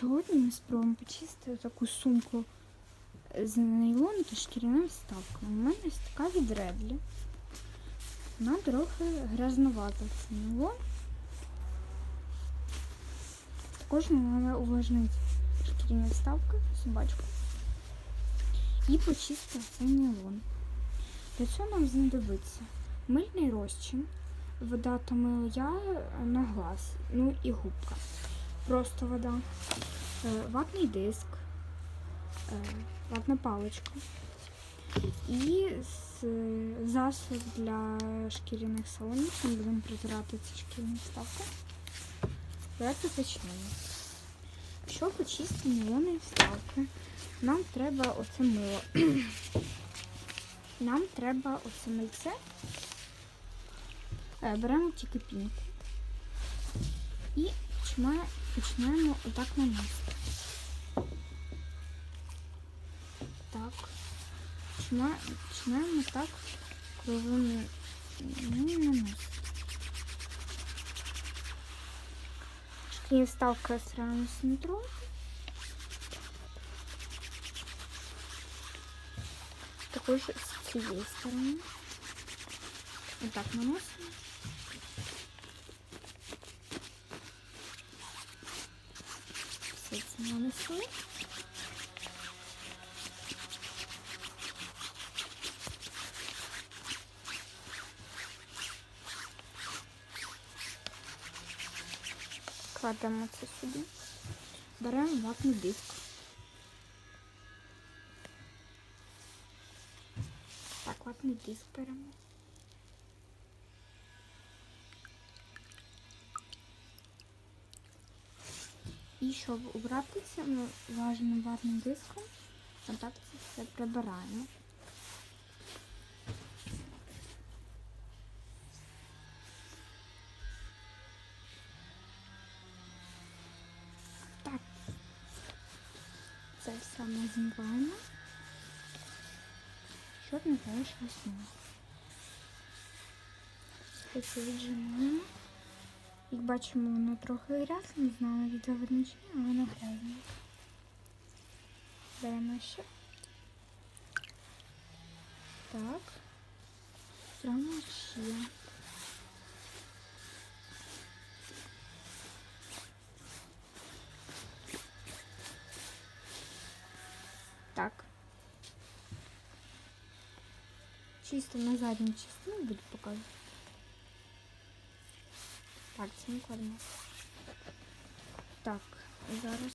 Сьогодні ми спробуємо почистити таку сумку з нейлону та шкіряними вставками. У мене ось така від. Вона трохи грязновата. Це нейлон. Також треба увлажнити шкіряні вставки, собачку. І почистити цей нейлон. Для цього нам знадобиться мильний розчин, вода та мило я на глаз, ну і губка. Просто вода, е, ватний диск, е, ватна паличка і з- засіб для шкіряних салонів. Ми будемо протирати ці шкіряні вставки. Давайте почнемо. Щоб почистити нейлонові вставки, нам треба оце мило. Нам треба оце мильце. Е, Беремо тільки пінку і починаємо, починаємо отак наносити. Так. Починаємо, починаємо так круговими ну, наносити. Шкірні вставки сразу центру. Також з цієї сторони. Отак наносимо. Все це нанесли. Кладемо це сюди. Беремо ватний диск. Так, ватний диск беремо. І щоб убрати це, ми важним ватним диском отак це все прибираємо. Так. Це все ми змиваємо, щоб не залишилось мило. Це віджимаємо. Як бачимо, воно трохи грязне, не знаю, чи ні, але воно грязне. Беремо ще. Так. Беремо ще. Так. Чисто на задню частину буду показувати. Так, це не кладемо. Так, зараз